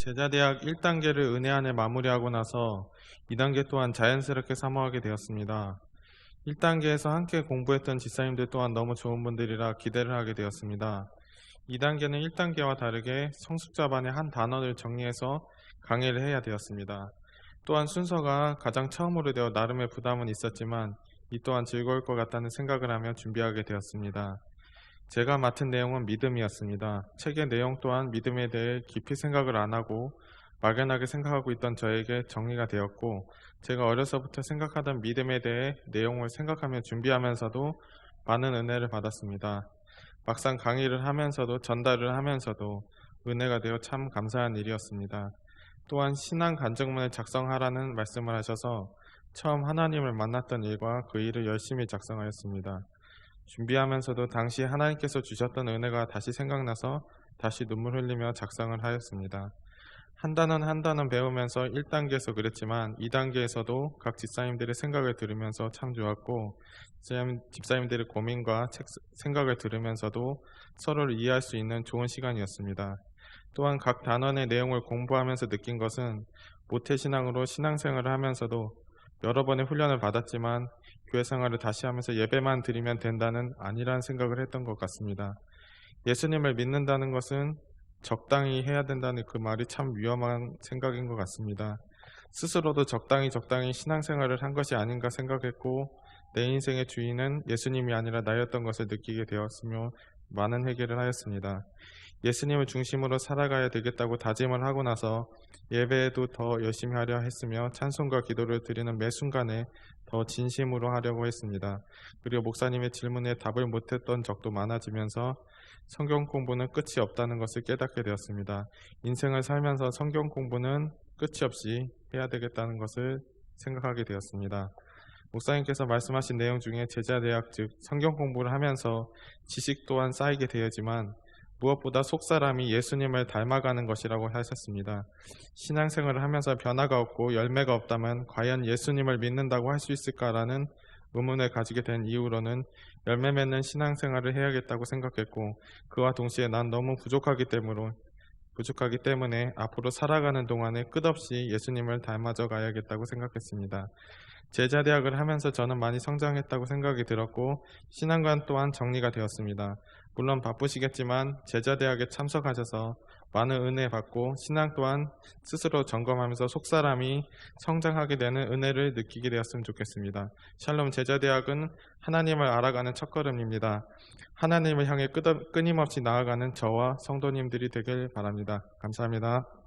제자대학 1단계를 은혜 안에 마무리하고 나서 2단계 또한 자연스럽게 사모하게 되었습니다. 1단계에서 함께 공부했던 집사님들 또한 너무 좋은 분들이라 기대를 하게 되었습니다. 2단계는 1단계와 다르게 성숙자반의 한 단어를 정리해서 강의를 해야 되었습니다. 또한 순서가 가장 처음으로 되어 나름의 부담은 있었지만 이 또한 즐거울 것 같다는 생각을 하며 준비하게 되었습니다. 제가 맡은 내용은 믿음이었습니다. 책의 내용 또한 믿음에 대해 깊이 생각을 안 하고 막연하게 생각하고 있던 저에게 정리가 되었고 제가 어려서부터 생각하던 믿음에 대해 내용을 생각하며 준비하면서도 많은 은혜를 받았습니다. 막상 강의를 하면서도 전달을 하면서도 은혜가 되어 참 감사한 일이었습니다. 또한 신앙 간증문을 작성하라는 말씀을 하셔서 처음 하나님을 만났던 일과 그 일을 열심히 작성하였습니다. 준비하면서도 당시 하나님께서 주셨던 은혜가 다시 생각나서 다시 눈물 흘리며 작성을 하였습니다. 한 단원 한 단원 배우면서 1단계에서 그랬지만 2단계에서도 각 집사님들의 생각을 들으면서 참 좋았고 집사님- 집사님들의 고민과 책- 생각을 들으면서도 서로를 이해할 수 있는 좋은 시간이었습니다. 또한 각 단원의 내용을 공부하면서 느낀 것은 모태신앙으로 신앙생활을 하면서도 여러 번의 훈련을 받았지만 교회 생활을 다시 하면서 예배만 드리면 된다는 아니라는 생각을 했던 것 같습니다. 예수님을 믿는다는 것은 적당히 해야 된다는 그 말이 참 위험한 생각인 것 같습니다. 스스로도 적당히 적당히 신앙생활을 한 것이 아닌가 생각했고 내 인생의 주인은 예수님이 아니라 나였던 것을 느끼게 되었으며 많은 회개를 하였습니다. 예수님을 중심으로 살아가야 되겠다고 다짐을 하고 나서 예배에도 더 열심히 하려 했으며 찬송과 기도를 드리는 매 순간에 더 진심으로 하려고 했습니다. 그리고 목사님의 질문에 답을 못했던 적도 많아지면서 성경 공부는 끝이 없다는 것을 깨닫게 되었습니다. 인생을 살면서 성경 공부는 끝이 없이 해야 되겠다는 것을 생각하게 되었습니다. 목사님께서 말씀하신 내용 중에 제자 대학 즉 성경 공부를 하면서 지식 또한 쌓이게 되었지만 무엇보다 속사람이 예수님을 닮아가는 것이라고 하셨습니다. 신앙생활을 하면서 변화가 없고 열매가 없다면 과연 예수님을 믿는다고 할 수 있을까라는 의문을 가지게 된 이후로는 열매 맺는 신앙생활을 해야겠다고 생각했고 그와 동시에 난 너무 부족하기 때문에 부족하기 때문에 앞으로 살아가는 동안에 끝없이 예수님을 닮아져 가야겠다고 생각했습니다. 제자 대학을 하면서 저는 많이 성장했다고 생각이 들었고 신앙관 또한 정리가 되었습니다. 물론 바쁘시겠지만 제자 대학에 참석하셔서 많은 은혜 받고 신앙 또한 스스로 점검하면서 속사람이 성장하게 되는 은혜를 느끼게 되었으면 좋겠습니다. 샬롬 제자대학은 하나님을 알아가는 첫걸음입니다. 하나님을 향해 끊임없이 나아가는 저와 성도님들이 되길 바랍니다. 감사합니다.